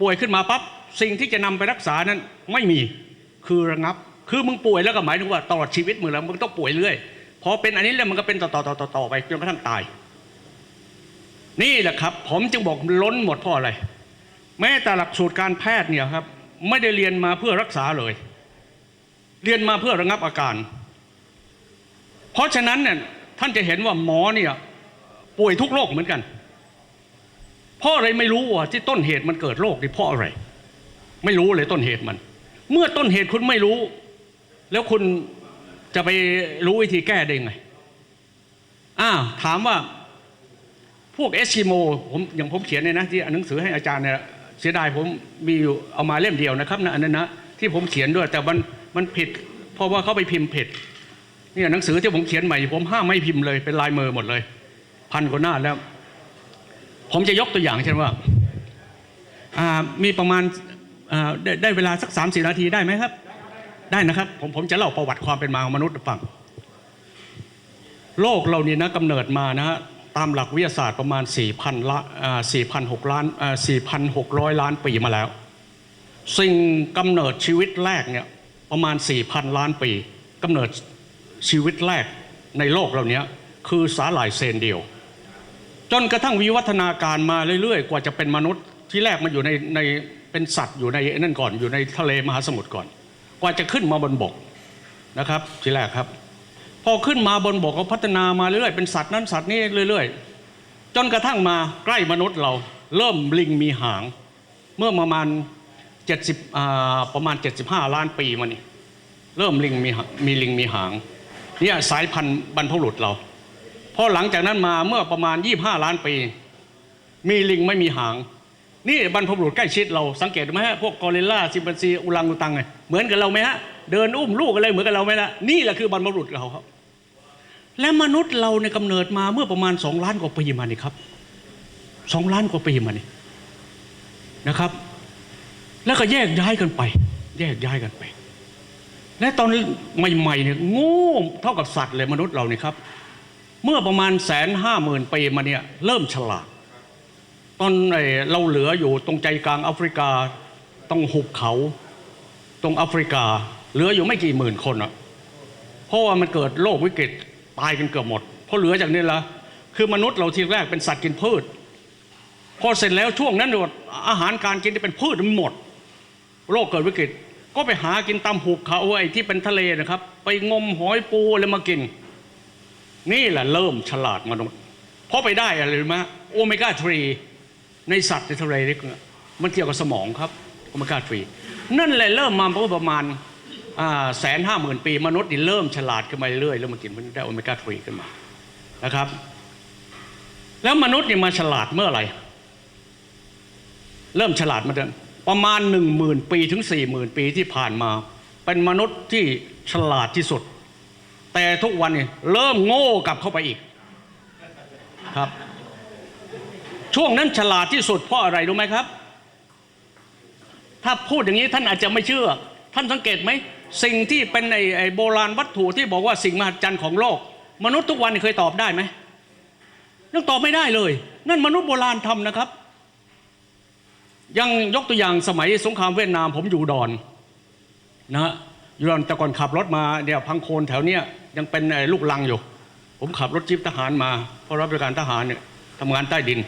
ป่วยขึ้นมาปั๊บสิ่งที่จะนำไปรักษานั้นไม่มีคือระงับ คือมึงป่วยแล้วก็หมายถึงว่าตลอดชีวิตมึงแล้วมึงต้องป่วยเรื่อยพอเป็นอันนี้แล้วมันก็เป็นต่อต่อต่อต่อต่อไปจนกระทั่งตาย นี่แหละครับ ผมจึงบอกล้นหมดเพราะอะไร แม้แต่หลักสูตรการแพทย์เนี่ยครับ ไม่ได้เรียนมาเพื่อรักษาเลย เรียนมาเพื่อระงับอาการ เพราะฉะนั้นเนี่ยท่านจะเห็นว่าหมอเนี่ยป่วยทุกโรคเหมือนกัน เพราะอะไรไม่รู้ว่าที่ต้นเหตุมันเกิดโรคนี่เพราะอะไร ไม่รู้เลยต้นเหตุมัน เมื่อต้นเหตุคุณไม่รู้ แล้วคุณจะไปรู้วิธีแก้ได้ยังไงอ้าวถามว่าพวกเอสกิโมผมอย่างผมเขียนเนี่ยนะที่หนังสือให้อาจารย์เนี่ยเสียดายผมมีอยู่เอามาเล่มเดียวนะครับนะอันนั้นนะที่ผมเขียนด้วย แต่มันมันผิด เพราะว่าเขาไปพิมพ์ผิดเนี่ยหนังสือที่ผมเขียนใหม่ ผมห้ามไม่พิมพ์เลยเป็นลายมือหมดเลย พันกว่าหน้าแล้ว ผมจะยกตัวอย่างเช่นว่ามีประมาณได้ได้เวลาสักสามสี่นาทีได้ไหมครับ ได้นะครับ ผมผมจะเล่าประวัติความเป็นมาของมนุษย์ฟัง โลกเรานี่นะกำเนิดมานะฮะตามหลักวิทยาศาสตร์ประมาณ 4,000ละอ่า4,600ล้านอ่า4,600 ล้านปีมาแล้ว สิ่งกำเนิดชีวิตแรกเนี่ยประมาณ 4,000 ล้านปีกำเนิดชีวิตแรกในโลกเราเนี้ยคือสาหร่ายเซนเดียว จนกระทั่งวิวัฒนาการมาเรื่อยๆ กว่าจะเป็นมนุษย์ที่แรกมันอยู่ในในเป็นสัตว์อยู่ในนั่นก่อนอยู่ในทะเลมหาสมุทรก่อน กว่าจะขึ้นมาบนบกนะครับ ทีแรกครับ พอขึ้นมาบนบกก็พัฒนามาเรื่อยๆเป็นสัตว์นั้นสัตว์นี้เรื่อย ๆ จนกระทั่งมาใกล้มนุษย์เราเริ่มลิงมีหาง เมื่อประมาณ70อ่าประมาณ 75 ล้านปีมานี่เริ่มลิงมีมีลิงมีหางเนี่ยสายพันธุ์บรรพบุรุษเรา พอหลังจากนั้นมาเมื่อประมาณ 25 ล้านปี มีลิงไม่มีหาง นี่บรรพบุรุษใกล้ชิดเราสังเกตไหมฮะพวกกอริลลาซิมปันซีอุลังอุตังไงเหมือนกับเราไหมฮะเดินอุ้มลูกอะไรเหมือนกับเราไหมล่ะนี่แหละคือบรรพบุรุษเราครับ และมนุษย์เราในยกำเนิดมาเมื่อประมาณสองล้านกว่าปีมานี่ครับสองล้านกว่าปีมานี่นะครับ แล้วก็แยกย้ายกันไป แยกย้ายกันไป และตอนใหม่ๆเนี่ยโง่เท่ากับสัตว์เลยมนุษย์เราเนี่ยครับ เมื่อประมาณแสนห้าหมื่นปีมาเนี่ยเริ่มฉลาด ตอนเราเหลืออยู่ตรงใจกลางแอฟริกาตรงหุบเขาตรงแอฟริกา เหลืออยู่ไม่กี่หมื่นคนอะเพราะว่ามันเกิดโรควิกฤตตายกันเกือบหมด เพราะเหลือจากนี้ละคือมนุษย์เราทีแรกเป็นสัตว์กินพืช พอเสร็จแล้วช่วงนั้นเนี่ยอาหารการกินที่เป็นพืชมันหมดโรคเกิดวิกฤตก็ไปหากินตามหุบเขาไอ้ที่เป็นทะเลนะครับ ไปงมหอยปูอะไรมากิน นี่แหละเริ่มฉลาดมนุษย์ เพราะไปได้อะไรรู้ไหมโอเมก้า3ในสัตว์ในทะเลนี่มันเกี่ยวกับสมองครับโอเมก้า3นั่นแหละเริ่มมาเมื่อประมาณแสนห้าหมื่นปี มนุษย์นี่เริ่มฉลาดขึ้นมาเรื่อยๆเริ่มมากินมันได้โอเมก้า3ขึ้นมานะครับ แล้วมนุษย์นี่มาฉลาดเมื่อไหร่เริ่มฉลาดมาเดินประมาณหนึ่งหมื่นปีถึงสี่หมื่นปีที่ผ่านมา เป็นมนุษย์ที่ฉลาดที่สุด แต่ทุกวันเนี้เริ่มโง่กลับเข้าไปอีกครับ ช่วงนั้นฉลาดที่สุดเพราะอะไรรู้ไหมครับ ถ้าพูดอย่างนี้ท่านอาจจะไม่เชื่อ ท่านสังเกตไหมสิ่งที่เป็นไอ้ไอ้โบราณวัตถุที่บอกว่าสิ่งมหัศจรรย์ของโลก มนุษย์ทุกวันเคยตอบได้ไหมยังตอบไม่ได้เลย นั่นมนุษย์โบราณทำนะครับ ยังยกตัวอย่างสมัยสงครามเวียดนามผมอยู่ดอนนะฮะอยู่ดอนแต่ก่อนขับรถมาเนี่ยพังโคนแถวเนี้ย ยังเป็นลูกลังอยู่ ผมขับรถจิ๊บทหารมาเพราะรับบริการทหารเนี่ยทำงานใต้ดิน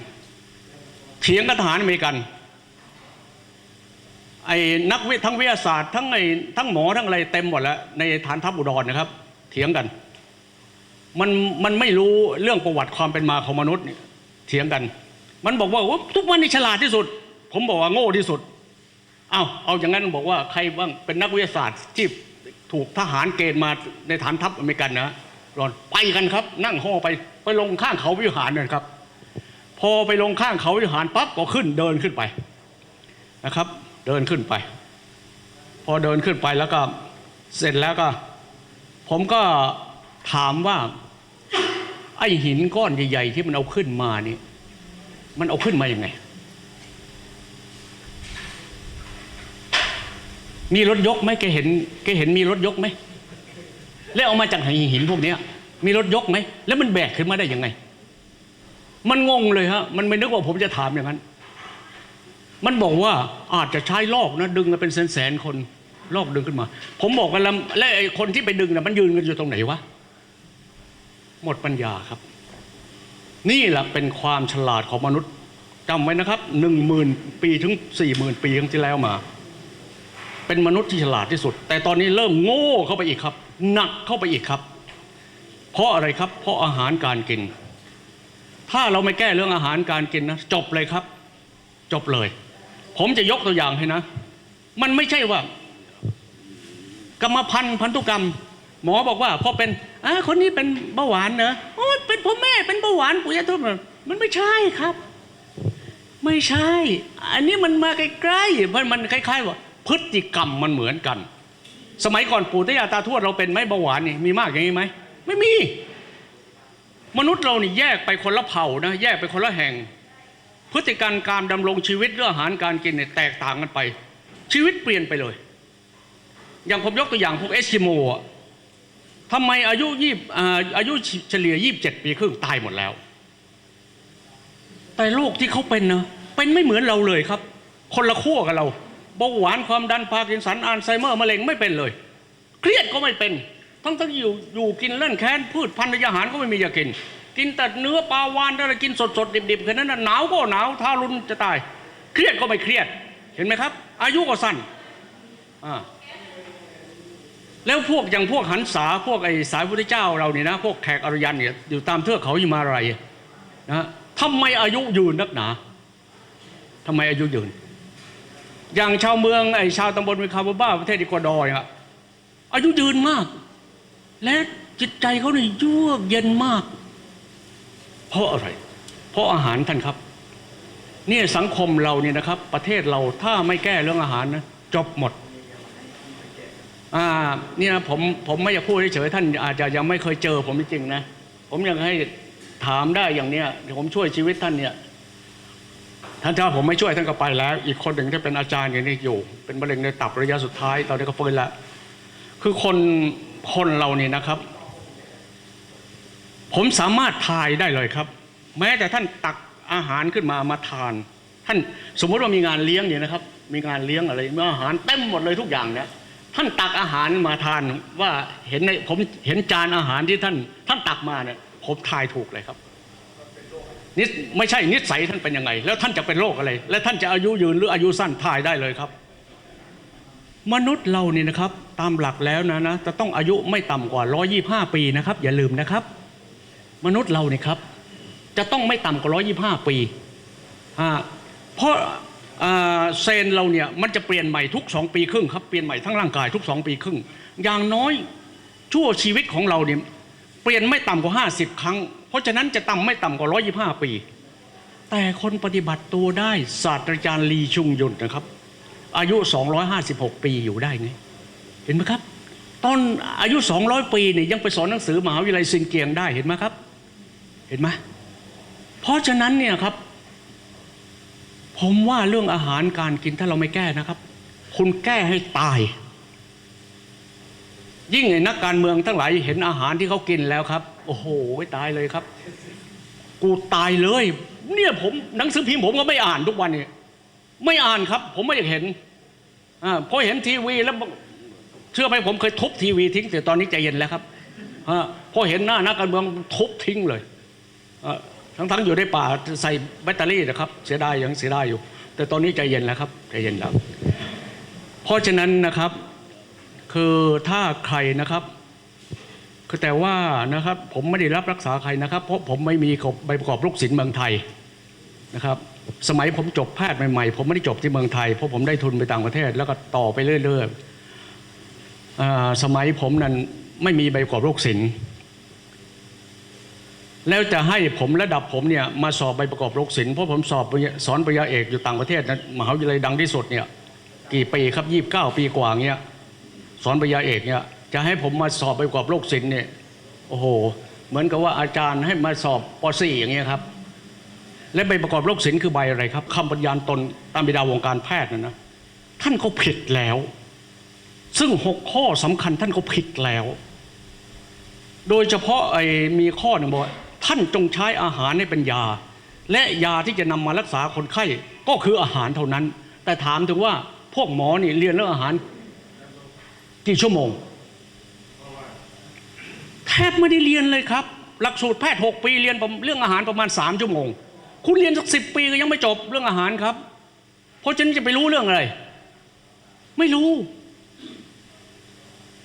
เถียงกับทหารอเมริกันไอ้นักวิทั้งวิทยาศาสตร์ทั้งไอ้ทั้งหมอทั้งอะไรเต็มหมดแล้วในฐานทัพอุดรนะครับ เถียงกัน มันมันไม่รู้เรื่องประวัติความเป็นมาของมนุษย์เนี่ยเถียงกัน มันบอกว่าทุกวันนี้ฉลาดที่สุด ผมบอกว่าโง่ที่สุดเอาเอาอย่างนั้นบอกว่าใครบ้างเป็นนักวิทยาศาสตร์ที่ ถูกทหารเกณฑ์มาในฐานทัพอเมริกันนะรอนไปกันครับ นั่งห่อไปไปลงข้างเขาวิหารเนี่ยครับ พอไปลงข้างเขาวิหารปั๊บก็ขึ้นเดินขึ้นไปนะครับ เดินขึ้นไป พอเดินขึ้นไปแล้วก็เสร็จแล้วก็ ผมก็ถามว่า ไอ้หินก้อนใหญ่ ๆ ที่มันเอาขึ้นมานี่ มันเอาขึ้นมาอย่างไง มีรถยกไหมแกเห็นแกเห็นมีรถยกไหมแล้วเอามาจากหินพวกเนี้ย มีรถยกไหมแล้วมันแบกขึ้นมาได้ยังไง มันงงเลยฮะมันไม่นึกว่าผมจะถามอย่างนั้น มันบอกว่าอาจจะใช้ลอกนะดึงกันเป็นแสนๆคนลอกดึงขึ้นมา ผมบอกกันแล้วและไอ้คนที่ไปดึงน่ะมันยืนกันอยู่ตรงไหนวะหมดปัญญาครับ นี่แหละเป็นความฉลาดของมนุษย์จำไว้นะครับหนึ่งหมื่นปีถึงสี่หมื่นปีครั้งที่แล้วมา เป็นมนุษย์ที่ฉลาดที่สุด แต่ตอนนี้เริ่มโง่เข้าไปอีกครับ หนักเข้าไปอีกครับ เพราะอะไรครับ เพราะอาหารการกิน ถ้าเราไม่แก้เรื่องอาหารการกินนะจบเลยครับ จบเลย ผมจะยกตัวอย่างให้นะ มันไม่ใช่ว่า กรรมพันธุ์พันธุกรรม หมอบอกว่าพอเป็นอ่าคนนี้เป็นเบาหวานเนอะโอ้เป็นพ่อแม่เป็นเบาหวานปู่ย่าทวดมันไม่ใช่ครับ ไม่ใช่ อันนี้มันมาใกล้ๆมันมันคล้ายๆว่า พฤติกรรมมันเหมือนกัน สมัยก่อนปู่ย่าตาทวดเราเป็นไหมเบาหวานนี่มีมากอย่างนี้ไหมไม่มี มนุษย์เรานี่แยกไปคนละเผ่านะแยกไปคนละแห่ง พฤติกรรมการดำรงชีวิตเรื่องอาหารการกินเนี่ยแตกต่างกันไป ชีวิตเปลี่ยนไปเลย อย่างผมยกตัวอย่างพวกเอสกิโมอะทำไมอายุยี่อาอายุเฉลี่ยยี่บเจ็ดปีครึ่งตายหมดแล้ว แต่โรคที่เขาเป็นนะเป็นไม่เหมือนเราเลยครับ คนละขั้วกับเรา เบาหวานความดันพาร์กินสันอัลไซเมอร์มะเร็งไม่เป็นเลย เครียดก็ไม่เป็น ทั้งทั้งอยู่อยู่กินเล่นแค้นพืชพันธุ์อาหารก็ไม่มีจะกิน กินแต่เนื้อปลาวานอะไรกินสดสดๆดิบๆแค่นั้นหนาวก็หนาวทารุณจะตาย เครียดก็ไม่เครียดเห็นไหมครับ อายุก็สั้นอ่าแล้วพวกอย่างพวกหันษาพวกไอ้สายพุทธเจ้าเราเนี่ยนะ พวกแขกอรยันเนี่ยอยู่ตามเทือกเขาหิมาลัยนะทำไมอายุยืนนักหนาทำไมอายุยืน อย่างชาวเมืองไอ้ชาวตำบลวิคาบบ้าประเทศอีกัวดอร์เนี่ยอายุยืนมาก และจิตใจเขาเนี่ยเยือกเย็นมาก เพราะอะไร เพราะอาหารท่านครับเนี่ยสังคมเราเนี่ยนะครับ ประเทศเราถ้าไม่แก้เรื่องอาหารนะจบหมดอ่าเนี่ยนะผมผมไม่อยากพูดเฉยๆท่านอาจจะยังไม่เคยเจอผมจริงๆนะ ผมยังให้ถามได้อย่างเนี้ยเดี๋ยวผมช่วยชีวิตท่านเนี่ย ท่านถ้าผมไม่ช่วยท่านก็ไปแล้ว อีกคนหนึ่งที่เป็นอาจารย์อย่างนี้อยู่ เป็นมะเร็งในตับระยะสุดท้ายตอนนี้ก็ฟื้นแล้วคือคนคนเราเนี่ยนะครับ ผมสามารถทายได้เลยครับ แม้แต่ท่านตักอาหารขึ้นมามาทาน ท่านสมมติว่ามีงานเลี้ยงเนี่ยนะครับ มีงานเลี้ยงอะไรมีอาหารเต็มหมดเลยทุกอย่างเนี่ยท่านตักอาหารมาทานว่าเห็นในผมเห็นจานอาหารที่ท่าน ท่านตักมาเนี่ยผมทายถูกเลยครับ นิไม่ใช่นิสัยท่านเป็นยังไง แล้วท่านจะเป็นโรคอะไร และท่านจะอายุยืนหรืออายุสั้นทายได้เลยครับ มนุษย์เราเนี่ยนะครับ ตามหลักแล้วนะนะจะต้องอายุไม่ต่ำกว่า 125 ปีนะครับ อย่าลืมนะครับ มนุษย์เราเนี่ยครับ จะต้องไม่ต่ำกว่า 125 ปีอ่าเพราะเซลล์เราเนี่ยมันจะเปลี่ยนใหม่ทุก 2 ปีครึ่งครับเปลี่ยนใหม่ทั้งร่างกายทุก 2 ปีครึ่ง อย่างน้อยชั่วชีวิตของเราเนี่ย เปลี่ยนไม่ต่ำกว่า 50 ครั้ง เพราะฉะนั้นจะต่ำไม่ต่ำกว่า 125 ปี แต่คนปฏิบัติตัวได้ศาสตราจารย์ลีชุงยุนนะครับ อายุ 256 ปีอยู่ได้ไง เห็นไหมครับ ตอนอายุ 200 ปีเนี่ยยังไปสอนหนังสือมหาวิทยาลัยซินเกียงได้เห็นไหมครับ เห็นไหมเพราะฉะนั้นเนี่ยครับ ผมว่าเรื่องอาหารการกินถ้าเราไม่แก้นะครับ คุณแก้ให้ตาย ยิ่งไอ้นักการเมืองทั้งหลายเห็นอาหารที่เขากินแล้วครับ โอ้โหตายเลยครับ กูตายเลย เนี่ยผมหนังสือพิมพ์ผมก็ไม่อ่านทุกวันเนี่ยไม่อ่านครับ ผมไม่อยากเห็นอ่าพอเห็นทีวีแล้วเชื่อไหมผมเคยทุบทีวีทิ้งแต่ตอนนี้ใจเย็นแล้วครับอ่าพอเห็นหน้านักการเมืองทุบทิ้งเลยอ่าทั้งๆอยู่ในป่าใส่แบตเตอรี่นะครับ เสียดายยังเสียดายอยู่ แต่ตอนนี้ใจเย็นแล้วครับใจเย็นแล้ว เพราะฉะนั้นนะครับ คือถ้าใครนะครับ คือแต่ว่านะครับ ผมไม่ได้รับรักษาใครนะครับ เพราะผมไม่มีใบประกอบลูกศิลป์เมืองไทยนะครับ สมัยผมจบแพทย์ใหม่ๆ ผมไม่ได้จบที่เมืองไทย เพราะผมได้ทุนไปต่างประเทศ แล้วก็ต่อไปเรื่อยๆสมัยผมนั้นไม่มีใบประกอบโรคศิลป์แล้วจะให้ผมระดับผมเนี่ยมาสอบใบประกอบโรคศิลป์เพราะผมสอบสอนปริญญาเอกอยู่ต่างประเทศนะมหาวิทยาลัยดังที่สุดเนี่ยกี่ปีครับยี่บเก้าปีกว่าเงี้ย สอนปริญญาเอกเนี่ยจะให้ผมมาสอบใบประกอบโรคศิลป์เนี่ยโอ้โห เหมือนกับว่าอาจารย์ให้มาสอบป .4 อย่างเงี้ยครับและใบประกอบโรคศิลป์คือใบอะไรครับคำปฏิญาตนตามบิดาวงการแพทย์นะนะท่านก็ผิดแล้ว ซึ่งหกข้อสำคัญท่านก็ผิดแล้ว โดยเฉพาะไอ้มีข้อหนึ่งบอกท่านจงใช้อาหารให้เป็นยา และยาที่จะนำมารักษาคนไข้ก็คืออาหารเท่านั้น แต่ถามถึงว่าพวกหมอนี่เรียนเรื่องอาหาร กี่ชั่วโมง แทบไม่ได้เรียนเลยครับ หลักสูตรแพทย์หกปีเรียนเรื่องอาหารประมาณสามชั่วโมง คุณเรียนสักสิปีก็ยังไม่จบเรื่องอาหารครับ เพราะฉะนั้นจะไปรู้เรื่องอะไร ไม่รู้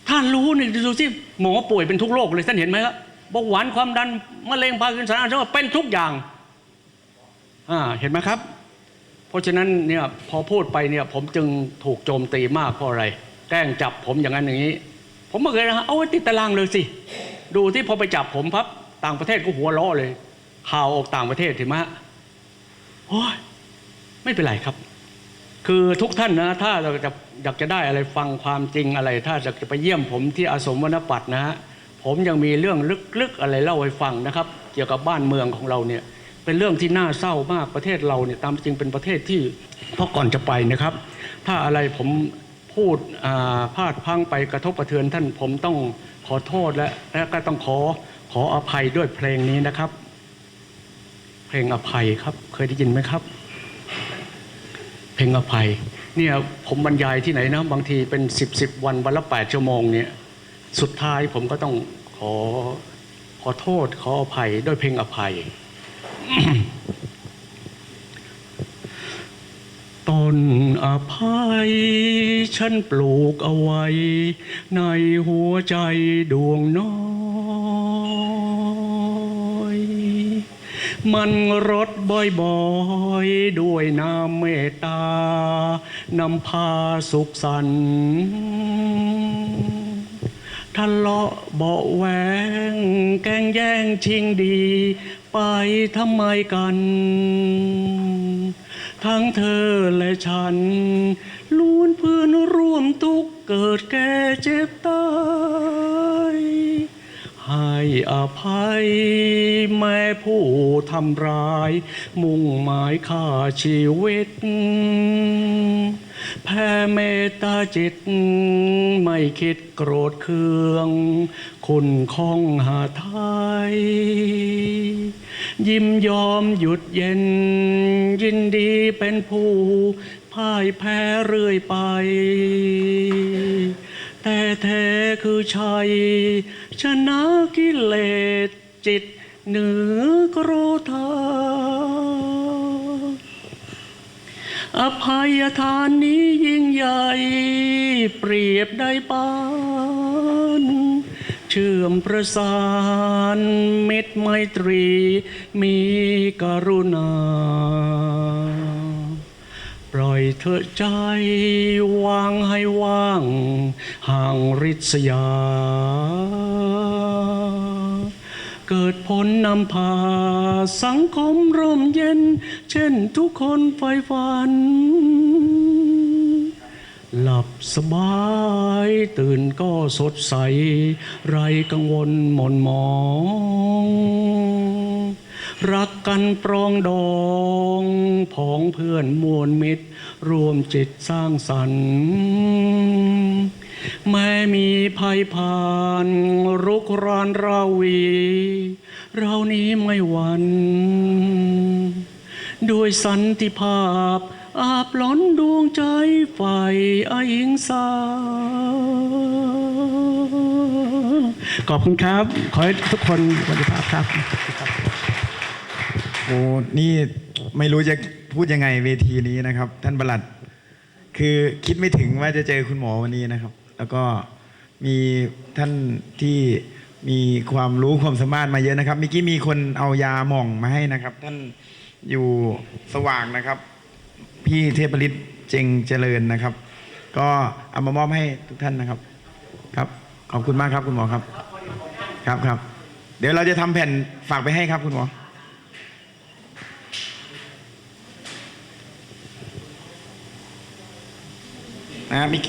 ท่านรู้นี่ดูสิหมอป่วยเป็นทุกโรคเลยท่านเห็นไหมครับเบาหวานความดันมะเร็งพาร์กินสันอัลไซเมอร์เป็นทุกอย่างอ่าเห็นไหมครับ เพราะฉะนั้นเนี่ยพอพูดไปเนี่ยผมจึงถูกโจมตีมากเพราะอะไร แกล้งจับผมอย่างนั้นอย่างนี้ ผมไม่เคยนะเอาไว้ติดตารางเลยสิ ดูที่พอไปจับผมพับต่างประเทศก็หัวเราะเลย ข่าวออกต่างประเทศเห็นไหมโอ้ยไม่เป็นไรครับ คือทุกท่านนะ ถ้าเราจะอยากจะได้อะไรฟังความจริงอะไร ถ้าจะไปเยี่ยมผมที่อาสมวนปัตนะฮะผมยังมีเรื่องลึกๆอะไรเล่าให้ฟังนะครับ เกี่ยวกับบ้านเมืองของเราเนี่ย เป็นเรื่องที่น่าเศร้ามากประเทศเราเนี่ยตามจริงเป็นประเทศที่พราะก่อนจะไปนะครับ ถ้าอะไรผม พูดพลาดพังไปกระทบกระเทือนท่านผมต้องขอโทษและและก็ต้องขอขออภัยด้วยเพลงนี้นะครับ เพลงอภัยครับ เคยได้ยินไหมครับ เพลงอภัย เนี่ยผมบรรยายที่ไหนนะบางทีเป็นสิบสิบวันวันละแปดชั่วโมงเนี่ยสุดท้ายผมก็ต้องขอขอโทษขออภัยด้วยเพลงอภัย ต้นอภัย ฉันปลูกเอาไว้ ในหัวใจดวงน้อย มันรดบ่อยๆ ด้วยน้ำเมตตานำพาสุขสันต์ทะเลาะเบาแหวงแกล้งแย่งชิงดี ไปทำไมกัน ทั้งเธอและฉันล้วนเพื่อนร่วมทุกข์เกิดแก่เจ็บตายให้อภัยแม่ผู้ทำร้าย มุ่งหมายฆ่าชีวิต แผ่เมตตาจิต ไม่คิดโกรธเคือง คุณคองหาไทย ยิ้มยอมหยุดเย็น ยินดีเป็นผู้พ่ายแพ้เรื่อยไป แต่แท้คือชัย ชนะกิเลสจิตเหนือกโรธา อภัยทานนี้ยิ่งใหญ่ เปรียบได้ปาน เชื่อมประสานมิตรไมตรีมีกรุณา ปล่อยเถอใจวางให้ว่าง ห่างริษยา เกิดผลนำพาสังคมร่มเย็น เช่นทุกคนไฟฝัน หลับสบายตื่นก็สดใส ไรกังวลหม่นหมอง รักกันปรองดองผองเพื่อนมวลมิตร รวมจิตสร้างสรรค์ แม้มีภัยผ่านรุกรานราวี เรานี้ไม่หวันด้วยสันติภาพ อาบล้นดวงใจไฟอหิงสาขอบคุณครับ ขอให้ทุกคนสวัสดีภาพครับโอ้นี่ไม่รู้จะพูดยังไงเวทีนี้นะครับ ท่านประหลัด คือคิดไม่ถึงว่าจะเจอคุณหมอวันนี้นะครับ แล้วก็มีท่านที่มีความรู้ความสามารถมาเยอะนะครับเมื่อกี้มีคนเอายาหม่องมาให้นะครับ ท่านอยู่สว่างนะครับ พี่เทพฤทธิ์เจงเจริญนะครับ ก็เอามามอบให้ทุกท่านนะครับ ครับขอบคุณมากครับคุณหมอครับ ครับครับ เดี๋ยวเราจะทำแผ่นฝากไปให้ครับคุณหมอนะฮะมี